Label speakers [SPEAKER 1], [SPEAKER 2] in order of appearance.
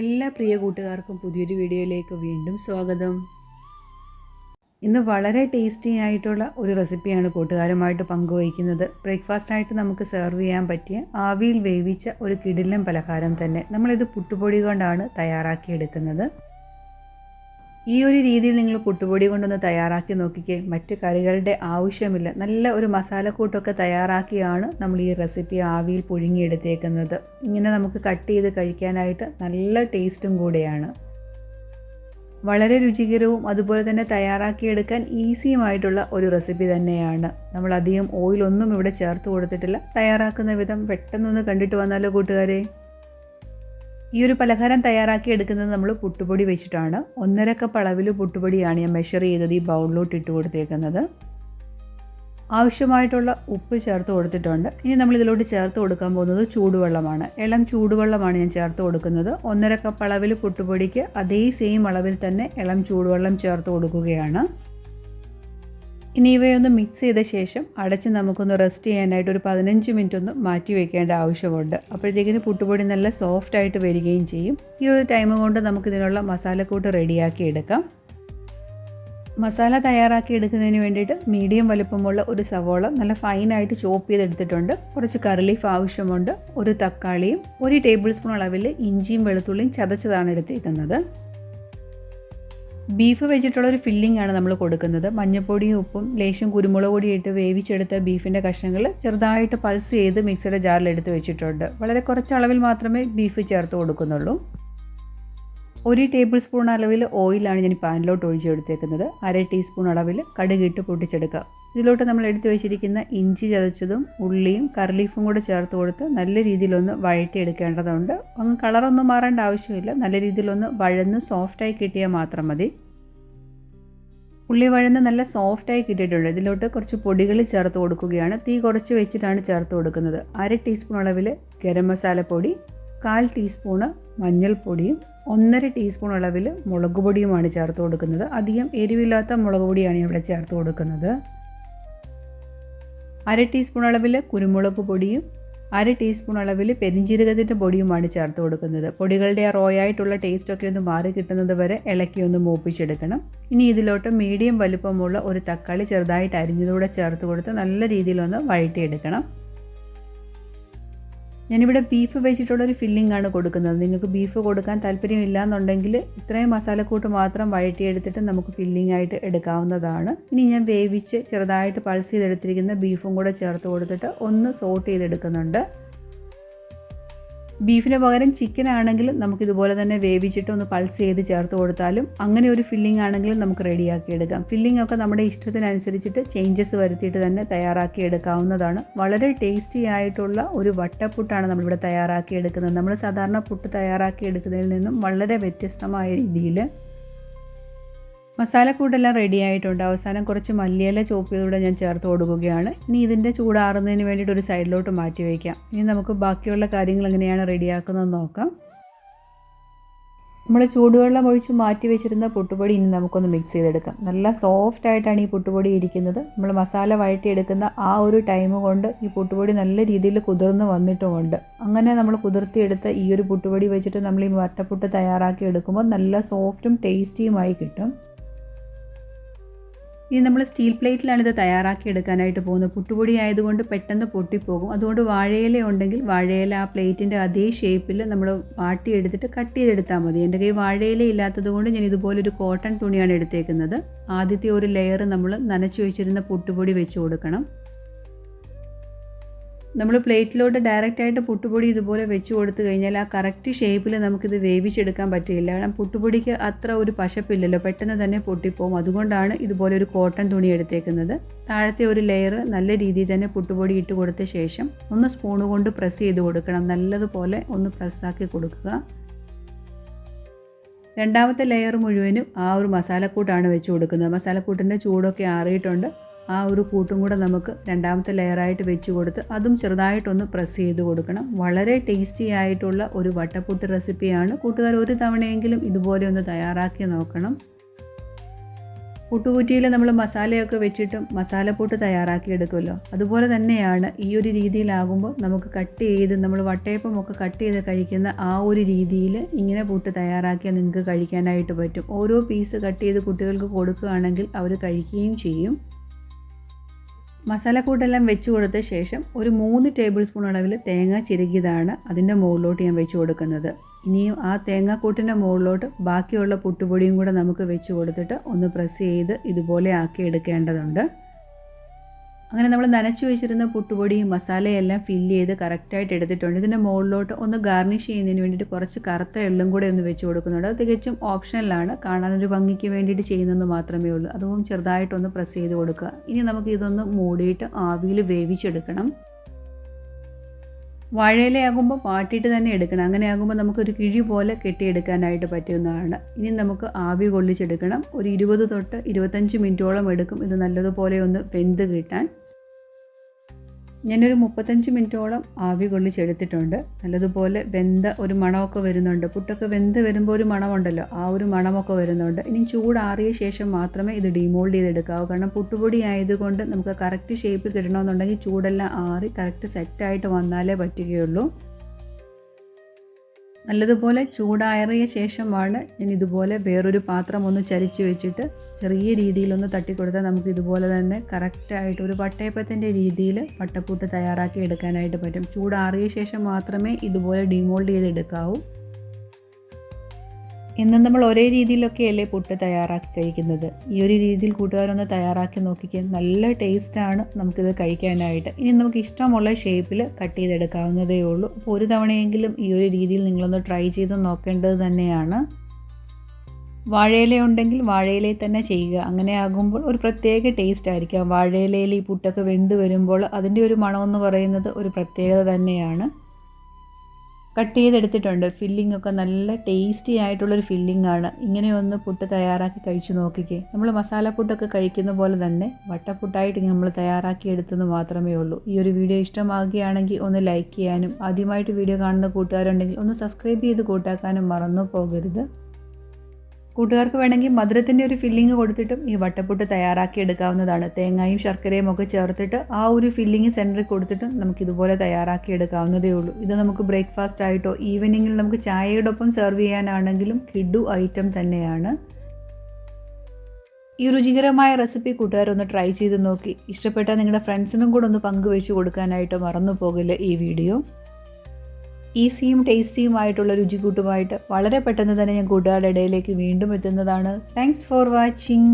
[SPEAKER 1] എല്ലാ പ്രിയ കൂട്ടുകാർക്കും പുതിയൊരു വീഡിയോയിലേക്ക് വീണ്ടും സ്വാഗതം. ഇന്ന് വളരെ ടേസ്റ്റി ആയിട്ടുള്ള ഒരു റെസിപ്പിയാണ് കൂട്ടുകാരുമായിട്ട് പങ്കുവയ്ക്കുന്നത്. ബ്രേക്ക്ഫാസ്റ്റ് ആയിട്ട് നമുക്ക് സെർവ് ചെയ്യാൻ പറ്റിയ ആവിയിൽ വേവിച്ച ഒരു കിടിലൻ പലഹാരം തന്നെ. നമ്മളിത് പുട്ടുപൊടി കൊണ്ടാണ് തയ്യാറാക്കിയെടുക്കുന്നത്. ഈ ഒരു രീതിയിൽ നിങ്ങൾ പുട്ടുപൊടി കൊണ്ടൊന്ന് തയ്യാറാക്കി നോക്കിക്കേ. മറ്റ് കറികളുടെ ആവശ്യമില്ല. നല്ല ഒരു മസാലക്കൂട്ടൊക്കെ തയ്യാറാക്കിയാണ് നമ്മൾ ഈ റെസിപ്പി ആവിയിൽ പുഴുങ്ങിയെടുത്തേക്കുന്നത്. ഇങ്ങനെ നമുക്ക് കട്ട് ചെയ്ത് കഴിക്കാനായിട്ട് നല്ല ടേസ്റ്റും കൂടെയാണ്. വളരെ രുചികരവും അതുപോലെ തന്നെ തയ്യാറാക്കിയെടുക്കാൻ ഈസിയുമായിട്ടുള്ള ഒരു റെസിപ്പി തന്നെയാണ്. നമ്മൾ അധികം ഓയിലൊന്നും ഇവിടെ ചേർത്ത് കൊടുത്തിട്ടില്ല. തയ്യാറാക്കുന്ന വിധം പെട്ടെന്നൊന്ന് കണ്ടിട്ട് വന്നാലോ കൂട്ടുകാരെ? ഈ ഒരു പലഹാരം തയ്യാറാക്കി എടുക്കുന്നത് നമ്മൾ പുട്ടുപൊടി വെച്ചിട്ടാണ്. ഒന്നര കപ്പ് അളവിൽ പുട്ടുപൊടിയാണ് ഞാൻ മെഷർ ചെയ്തത് ഈ ബൗളിലോട്ട് ഇട്ട് കൊടുത്തേക്കുന്നത്. ആവശ്യമായിട്ടുള്ള ഉപ്പ് ചേർത്ത് കൊടുത്തിട്ടുണ്ട്. ഇനി നമ്മൾ ഇതിലോട്ട് ചേർത്ത് കൊടുക്കാൻ പോകുന്നത് ചൂടുവെള്ളമാണ്. ഇളം ചൂടുവെള്ളമാണ് ഞാൻ ചേർത്ത് കൊടുക്കുന്നത്. ഒന്നര കപ്പ് അളവിൽ പുട്ടുപൊടിക്ക് അതേ സെയിം അളവിൽ തന്നെ ഇളം ചൂടുവെള്ളം ചേർത്ത് കൊടുക്കുകയാണ്. ഇനി ഇവയൊന്ന് മിക്സ് ചെയ്ത ശേഷം അടച്ച് നമുക്കൊന്ന് റെസ്റ്റ് ചെയ്യാനായിട്ട് ഒരു പതിനഞ്ച് മിനിറ്റ് ഒന്ന് മാറ്റി വെക്കേണ്ട ആവശ്യമുണ്ട്. അപ്പോഴത്തേക്കിന് പുട്ടുപൊടി നല്ല സോഫ്റ്റ് ആയിട്ട് വരികയും ചെയ്യും. ഈ ഒരു ടൈം കൊണ്ട് നമുക്കിതിനുള്ള മസാലക്കൂട്ട് റെഡിയാക്കി എടുക്കാം. മസാല തയ്യാറാക്കി എടുക്കുന്നതിന് വേണ്ടിയിട്ട് മീഡിയം വലുപ്പമുള്ള ഒരു സവോള നല്ല ഫൈനായിട്ട് ചോപ്പ് ചെയ്തെടുത്തിട്ടുണ്ട്. കുറച്ച് കറിലീഫ് ആവശ്യമുണ്ട്. ഒരു തക്കാളിയും ഒരു ടേബിൾ സ്പൂൺ അളവിൽ ഇഞ്ചിയും വെളുത്തുള്ളിയും ചതച്ചതാണ് എടുത്തേക്കുന്നത്. ബീഫ് വെച്ചിട്ടുള്ള ഒരു ഫില്ലിംഗ് ആണ് നമ്മൾ കൊടുക്കുന്നത്. മഞ്ഞൾപ്പൊടിയും ഉപ്പും ലേശം കുരുമുളക് പൊടി ഇട്ട് വേവിച്ചെടുത്ത ബീഫിന്റെ കഷ്ണങ്ങൾ ചെറുതായിട്ട് പൾസ് ചെയ്ത് മിക്സിയുടെ ജാറിൽ എടുത്ത് വെച്ചിട്ടുണ്ട്. വളരെ കുറച്ച് അളവിൽ മാത്രമേ ബീഫ് ചേർത്ത് കൊടുക്കുന്നുള്ളൂ. ഒരു ടേബിൾ സ്പൂൺ അളവിൽ ഓയിലാണ് ഞാൻ പാനിലോട്ട് ഒഴിച്ചെടുത്തേക്കുന്നത്. അര ടീസ്പൂൺ അളവിൽ കടുകിട്ട് പൊട്ടിച്ചെടുക്കുക. ഇതിലോട്ട് നമ്മൾ എടുത്തു വെച്ചിരിക്കുന്ന ഇഞ്ചി ചതച്ചതും ഉള്ളിയും കറിലീഫും കൂടെ ചേർത്ത് കൊടുത്ത് നല്ല രീതിയിലൊന്ന് വഴറ്റിയെടുക്കേണ്ടതുണ്ട്. അങ്ങ് കളറൊന്നും മാറേണ്ട ആവശ്യമില്ല. നല്ല രീതിയിലൊന്ന് വഴന്ന് സോഫ്റ്റായി കിട്ടിയാൽ മാത്രം മതി. ഉള്ളി വഴന്ന് നല്ല സോഫ്റ്റായി കിട്ടിയിട്ടുണ്ട്. ഇതിലോട്ട് കുറച്ച് പൊടികൾ ചേർത്ത് കൊടുക്കുകയാണ്. തീ കുറച്ച് വെച്ചിട്ടാണ് ചേർത്ത് കൊടുക്കുന്നത്. അര ടീസ്പൂൺ അളവിൽ ഗരം മസാലപ്പൊടി കാൽ ടീസ്പൂണ് മഞ്ഞൾപ്പൊടിയും ഒന്നര ടീസ്പൂൺ അളവിൽ മുളക് പൊടിയുമാണ് ചേർത്ത് കൊടുക്കുന്നത്. അധികം എരിവില്ലാത്ത മുളക് പൊടിയാണ് ഇവിടെ ചേർത്ത് കൊടുക്കുന്നത്. അര ടീസ്പൂൺ അളവിൽ കുരുമുളക് പൊടിയും അര ടീസ്പൂൺ അളവിൽ പെരിഞ്ചീരകത്തിന്റെ പൊടിയുമാണ് ചേർത്ത് കൊടുക്കുന്നത്. പൊടികളുടെ ആ റോയായിട്ടുള്ള ടേസ്റ്റൊക്കെ ഒന്ന് മാറി കിട്ടുന്നത് വരെ ഇളക്കി ഒന്ന് മൂപ്പിച്ചെടുക്കണം. ഇനി ഇതിലോട്ട് മീഡിയം വലുപ്പമുള്ള ഒരു തക്കാളി ചെറുതായിട്ട് അരിഞ്ഞതുകൂടെ ചേർത്ത് കൊടുത്ത് നല്ല രീതിയിലൊന്ന് വഴറ്റിയെടുക്കണം. ഞാനിവിടെ ബീഫ് വെച്ചിട്ടുള്ളൊരു ഫില്ലിംഗ് ആണ് കൊടുക്കുന്നത്. നിങ്ങൾക്ക് ബീഫ് കൊടുക്കാൻ താല്പര്യമില്ല എന്നുണ്ടെങ്കിൽ ഇത്രയും മസാലക്കൂട്ട് മാത്രം വഴറ്റിയെടുത്തിട്ട് നമുക്ക് ഫില്ലിംഗ് ആയിട്ട് എടുക്കാവുന്നതാണ്. ഇനി ഞാൻ വേവിച്ച് ചെറുതായിട്ട് പൾസ് ചെയ്തെടുത്തിരിക്കുന്ന ബീഫും കൂടെ ചേർത്ത് കൊടുത്തിട്ട് ഒന്ന് സോട്ട് ചെയ്തെടുക്കുന്നുണ്ട്. ബീഫിന് പകരം ചിക്കൻ ആണെങ്കിലും നമുക്ക് ഇതുപോലെ തന്നെ വേവിച്ചിട്ട് ഒന്ന് പൾസ് ചെയ്ത് ചേർത്ത് കൊടുത്താലും അങ്ങനെ ഒരു ഫില്ലിംഗ് ആണെങ്കിലും നമുക്ക് റെഡിയാക്കി എടുക്കാം. ഫില്ലിംഗ് ഒക്കെ നമ്മുടെ ഇഷ്ടത്തിനനുസരിച്ചിട്ട് ചേഞ്ചസ് വരുത്തിയിട്ട് തന്നെ തയ്യാറാക്കി എടുക്കാവുന്നതാണ്. വളരെ ടേസ്റ്റി ആയിട്ടുള്ള ഒരു വട്ടപ്പുട്ടാണ് നമ്മളിവിടെ തയ്യാറാക്കി എടുക്കുന്നത്. നമ്മൾ സാധാരണ പുട്ട് തയ്യാറാക്കി എടുക്കുന്നതിൽ നിന്നും വളരെ വ്യത്യസ്തമായ രീതിയിൽ മസാലക്കൂട്ടെല്ലാം റെഡി ആയിട്ടുണ്ട്. അവസാനം കുറച്ച് മല്ലിയില ചോപ്പിയതൂടെ ഞാൻ ചേർത്ത് കൊടുക്കുകയാണ്. ഇനി ഇതിന്റെ ചൂടാറുന്നതിന് വേണ്ടിയിട്ട് ഒരു സൈഡിലോട്ട് മാറ്റി വയ്ക്കാം ഇനി നമുക്ക് ബാക്കിയുള്ള കാര്യങ്ങൾ എങ്ങനെയാണ് റെഡിയാക്കുന്നത് നോക്കാം. നമ്മൾ ചൂടുവെള്ളം ഒഴിച്ച് മാറ്റി വെച്ചിരുന്ന പുട്ടുപൊടി ഇനി നമുക്കൊന്ന് മിക്സ് ചെയ്തെടുക്കാം. നല്ല സോഫ്റ്റ് ആയിട്ടാണ് ഈ പുട്ടുപൊടി ഇരിക്കുന്നത്. നമ്മൾ മസാല വഴറ്റിയെടുക്കുന്ന ആ ഒരു ടൈം കൊണ്ട് ഈ പുട്ടുപൊടി നല്ല രീതിയിൽ കുതിർന്ന് വന്നിട്ടുമുണ്ട്. അങ്ങനെ നമ്മൾ കുതിർത്തിയെടുത്ത ഈ ഒരു പുട്ടുപൊടി വെച്ചിട്ട് നമ്മൾ ഈ വട്ടപ്പുട്ട് തയ്യാറാക്കി എടുക്കുമ്പോൾ നല്ല സോഫ്റ്റും ടേസ്റ്റിയുമായി കിട്ടും. ഇനി നമ്മൾ സ്റ്റീൽ പ്ലേറ്റിലാണ് ഇത് തയ്യാറാക്കി എടുക്കാനായിട്ട് പോകുന്നത്. പുട്ടുപൊടി ആയതുകൊണ്ട് പെട്ടെന്ന് പൊട്ടിപ്പോകും. അതുകൊണ്ട് വാഴയില ഉണ്ടെങ്കിൽ വാഴയില ആ പ്ലേറ്റിന്റെ അതേ ഷേപ്പിൽ നമ്മൾ വാട്ടിയെടുത്തിട്ട് കട്ട് ചെയ്തെടുത്താൽ മതി. എന്റെ കയ്യിൽ വാഴയില ഇല്ലാത്തതുകൊണ്ട് ഞാൻ ഇതുപോലൊരു കോട്ടൺ തുണിയാണ് എടുത്തേക്കുന്നത്. ആദ്യത്തെ ഒരു ലെയർ നമ്മൾ നനച്ച് വെച്ചിരുന്ന പുട്ടുപൊടി വെച്ച് കൊടുക്കണം. നമ്മൾ പ്ലേറ്റിലോട്ട് ഡയറക്റ്റ് ആയിട്ട് പുട്ടുപൊടി ഇതുപോലെ വെച്ച് കൊടുത്തു കഴിഞ്ഞാൽ ആ കറക്റ്റ് ഷേപ്പിൽ നമുക്കിത് വേവിച്ചെടുക്കാൻ പറ്റില്ല. കാരണം പുട്ടുപൊടിക്ക് അത്ര ഒരു പശപ്പില്ലല്ലോ. പെട്ടെന്ന് തന്നെ പൊട്ടിപ്പോവും. അതുകൊണ്ടാണ് ഇതുപോലെ ഒരു കോട്ടൺ തുണി എടുത്തേക്കുന്നത്. താഴത്തെ ഒരു ലെയർ നല്ല രീതിയിൽ തന്നെ പുട്ടുപൊടി ഇട്ട് കൊടുത്ത ശേഷം ഒന്ന് സ്പൂൺ കൊണ്ട് പ്രസ് ചെയ്ത് കൊടുക്കണം. നല്ലതുപോലെ ഒന്ന് പ്രസ്സാക്കി കൊടുക്കുക. രണ്ടാമത്തെ ലെയർ മുഴുവനും ആ ഒരു മസാലക്കൂട്ടാണ് വെച്ച് കൊടുക്കുന്നത്. മസാലക്കൂട്ടിന്റെ ചൂടൊക്കെ ആറിയിട്ടുണ്ട്. ആ ഒരു കൂട്ടും കൂടെ നമുക്ക് രണ്ടാമത്തെ ലെയറായിട്ട് വെച്ച് കൊടുത്ത് അതും ചെറുതായിട്ടൊന്ന് പ്രസ് ചെയ്ത് കൊടുക്കണം. വളരെ ടേസ്റ്റി ആയിട്ടുള്ള ഒരു വട്ടപ്പൂട്ട് റെസിപ്പിയാണ് കൂട്ടുകാർ ഒരു തവണയെങ്കിലും ഇതുപോലെ ഒന്ന് തയ്യാറാക്കി നോക്കണം. പുട്ടുകുറ്റിയിൽ നമ്മൾ മസാലയൊക്കെ വെച്ചിട്ടും മസാലപ്പൂട്ട് തയ്യാറാക്കി എടുക്കുമല്ലോ. അതുപോലെ തന്നെയാണ് ഈ ഒരു രീതിയിലാകുമ്പോൾ നമുക്ക് കട്ട് ചെയ്ത് നമ്മൾ വട്ടയപ്പമൊക്കെ കട്ട് ചെയ്ത് കഴിക്കുന്ന ആ ഒരു രീതിയിൽ ഇങ്ങനെ പൂട്ട് തയ്യാറാക്കിയാൽ നിങ്ങൾക്ക് കഴിക്കാനായിട്ട് പറ്റും. ഓരോ പീസ് കട്ട് ചെയ്ത് കുട്ടികൾക്ക് കൊടുക്കുകയാണെങ്കിൽ അവർ കഴിക്കുകയും ചെയ്യും. മസാലക്കൂട്ടെല്ലാം വെച്ച് കൊടുത്ത ശേഷം ഒരു മൂന്ന് ടേബിൾ സ്പൂൺ അളവിൽ തേങ്ങ ചിരകിയതാണ് അതിന്റെ മുകളിലോട്ട് ഞാൻ വെച്ച് കൊടുക്കുന്നത്. ഇനിയും ആ തേങ്ങാക്കൂട്ടിന്റെ മുകളിലോട്ട് ബാക്കിയുള്ള പുട്ടുപൊടിയും കൂടെ നമുക്ക് വെച്ച് കൊടുത്തിട്ട് ഒന്ന് പ്രസ് ചെയ്ത് ഇതുപോലെ ആക്കി എടുക്കേണ്ടതുണ്ട് അങ്ങനെ നമ്മൾ നനച്ചു വെച്ചിരുന്ന പുട്ടുപൊടിയും മസാലയെല്ലാം ഫില്ല് ചെയ്ത് കറക്റ്റായിട്ട് എടുത്തിട്ടുണ്ട്. ഇതിന്റെ മുകളിലോട്ട് ഒന്ന് ഗാർണിഷ് ചെയ്യുന്നതിന് വേണ്ടിയിട്ട് കുറച്ച് കറുത്ത എള്ളും കൂടെ ഒന്ന് വെച്ച് കൊടുക്കുന്നുണ്ട്. അത് തികച്ചും ഓപ്ഷനിലാണ് കാണാനൊരു ഭംഗിക്ക് വേണ്ടിയിട്ട് ചെയ്യുന്നതെന്ന് മാത്രമേ ഉള്ളൂ. അതും ചെറുതായിട്ടൊന്ന് പ്രസ് ചെയ്ത് കൊടുക്കുക. ഇനി നമുക്ക് ഇതൊന്ന് മൂടിയിട്ട് ആവിയിൽ വേവിച്ചെടുക്കണം. വാഴയിലയാകുമ്പോൾ പാട്ടിയിട്ട് തന്നെ എടുക്കണം. അങ്ങനെയാകുമ്പോൾ നമുക്കൊരു കിഴി പോലെ കെട്ടിയെടുക്കാനായിട്ട് പറ്റുന്നതാണ്. ഇനി നമുക്ക് ആവി കൊള്ളിച്ചെടുക്കണം. ഒരു ഇരുപത് തൊട്ട് ഇരുപത്തഞ്ച് മിനിറ്റോളം എടുക്കും. ഇത് നല്ലതുപോലെ ഒന്ന് വെന്ത് കിട്ടാൻ. ഞാനൊരു മുപ്പത്തഞ്ച് മിനിറ്റോളം ആവി കൊള്ളിച്ചെടുത്തിട്ടുണ്ട്. നല്ലതുപോലെ വെന്ത ഒരു മണമൊക്കെ വരുന്നുണ്ട്. പുട്ടൊക്കെ വെന്ത് വരുമ്പോൾ ഒരു മണമുണ്ടല്ലോ ആ ഒരു മണമൊക്കെ വരുന്നുണ്ട്. ഇനി ചൂടാറിയ ശേഷം മാത്രമേ ഇത് ഡിമോൾഡ് ചെയ്തെടുക്കാവൂ. കാരണം പുട്ടുപൊടി ആയതുകൊണ്ട് നമുക്ക് കറക്റ്റ് ഷേപ്പ് കിട്ടണമെന്നുണ്ടെങ്കിൽ ചൂടെല്ലാം ആറി കറക്റ്റ് സെറ്റായിട്ട് വന്നാലേ പറ്റുകയുള്ളൂ. നല്ലതുപോലെ ചൂടായറിയ ശേഷമാണ് ഞാൻ ഇതുപോലെ വേറൊരു പാത്രം ഒന്ന് ചരിച്ച് വെച്ചിട്ട് ചെറിയ രീതിയിലൊന്ന് തട്ടിക്കൊടുത്താൽ നമുക്ക് ഇതുപോലെ തന്നെ കറക്റ്റായിട്ട് ഒരു പട്ടയപ്പത്തിന്റെ രീതിയിൽ പട്ടപ്പൂട്ട് തയ്യാറാക്കി എടുക്കാനായിട്ട് പറ്റും. ചൂടാറിയ ശേഷം മാത്രമേ ഇതുപോലെ ഡിമോൾഡ് ചെയ്തെടുക്കാവൂ. എന്നും നമ്മൾ ഒരേ രീതിയിലൊക്കെയല്ലേ പുട്ട് തയ്യാറാക്കി കഴിക്കുന്നത്. ഈ ഒരു രീതിയിൽ കൂട്ടുകാരൊന്ന് തയ്യാറാക്കി നോക്കിക്കുക നല്ല ടേസ്റ്റാണ് നമുക്കിത് കഴിക്കാനായിട്ട്. ഇനി നമുക്ക് ഇഷ്ടമുള്ള ഷേപ്പിൽ കട്ട് ചെയ്തെടുക്കാവുന്നതേ ഉള്ളൂ. അപ്പോൾ ഒരു തവണയെങ്കിലും ഈ ഒരു രീതിയിൽ നിങ്ങളൊന്ന് ട്രൈ ചെയ്ത് നോക്കേണ്ടത് തന്നെയാണ്. വാഴയില ഉണ്ടെങ്കിൽ വാഴയിലയിൽ തന്നെ ചെയ്യുക. അങ്ങനെ ആകുമ്പോൾ ഒരു പ്രത്യേക ടേസ്റ്റ് ആയിരിക്കും. വാഴയിലയിൽ ഈ പുട്ടൊക്കെ വെന്ത് വരുമ്പോൾ അതിന്റെ ഒരു മണമെന്ന് പറയുന്നത് ഒരു പ്രത്യേകത തന്നെയാണ്. കട്ട് ചെയ്തെടുത്തിട്ടുണ്ട്. ഫില്ലിംഗ് ഒക്കെ നല്ല ടേസ്റ്റി ആയിട്ടുള്ളൊരു ഫില്ലിംഗ് ആണ്. ഇങ്ങനെയൊന്ന് പുട്ട് തയ്യാറാക്കി കഴിച്ചു നോക്കിക്കേ. നമ്മൾ മസാലപ്പുട്ടൊക്കെ കഴിക്കുന്ന പോലെ തന്നെ വട്ടപ്പുട്ടായിട്ട് നമ്മൾ തയ്യാറാക്കി എടുത്തെന്ന് മാത്രമേ ഉള്ളൂ. ഈ ഒരു വീഡിയോ ഇഷ്ടമാകുകയാണെങ്കിൽ ഒന്ന് ലൈക്ക് ചെയ്യാനും ആദ്യമായിട്ട് വീഡിയോ കാണുന്ന കൂട്ടുകാരുണ്ടെങ്കിൽ ഒന്ന് സബ്സ്ക്രൈബ് ചെയ്ത് കൂട്ടാക്കാനും മറന്നു പോകരുത്. കൂട്ടുകാർക്ക് വേണമെങ്കിൽ മധുരത്തിന്റെ ഒരു ഫില്ലിങ് കൊടുത്തിട്ടും ഈ വട്ടപ്പുട്ട് തയ്യാറാക്കി എടുക്കാവുന്നതാണ്. തേങ്ങയും ശർക്കരയും ഒക്കെ ചേർത്തിട്ട് ആ ഒരു ഫില്ലിങ് സെന്ററിൽ കൊടുത്തിട്ടും നമുക്ക് ഇതുപോലെ തയ്യാറാക്കി എടുക്കാവുന്നതേ ഉള്ളൂ. ഇത് നമുക്ക് ബ്രേക്ക്ഫാസ്റ്റ് ആയിട്ടോ ഈവനിങ്ങിൽ നമുക്ക് ചായയോടൊപ്പം സെർവ് ചെയ്യാനാണെങ്കിലും കിഡു ഐറ്റം തന്നെയാണ്. ഈ രുചികരമായ റെസിപ്പി കൂട്ടുകാരൊന്ന് ട്രൈ ചെയ്ത് നോക്കി. ഇഷ്ടപ്പെട്ടാൽ നിങ്ങളുടെ ഫ്രണ്ട്സിനും കൂടെ ഒന്ന് പങ്കുവെച്ച് കൊടുക്കാനായിട്ട് മറന്നു പോകില്ല ഈ വീഡിയോ ഈസിയും ടേസ്റ്റിയുമായിട്ടുള്ള രുചിക്കൂട്ടുമായിട്ട് വളരെ പെട്ടെന്ന് തന്നെ ഞാൻ കൂട്ടുകാരുടെ ഇടയിലേക്ക് വീണ്ടും എത്തുന്നതാണ്. Thanks for watching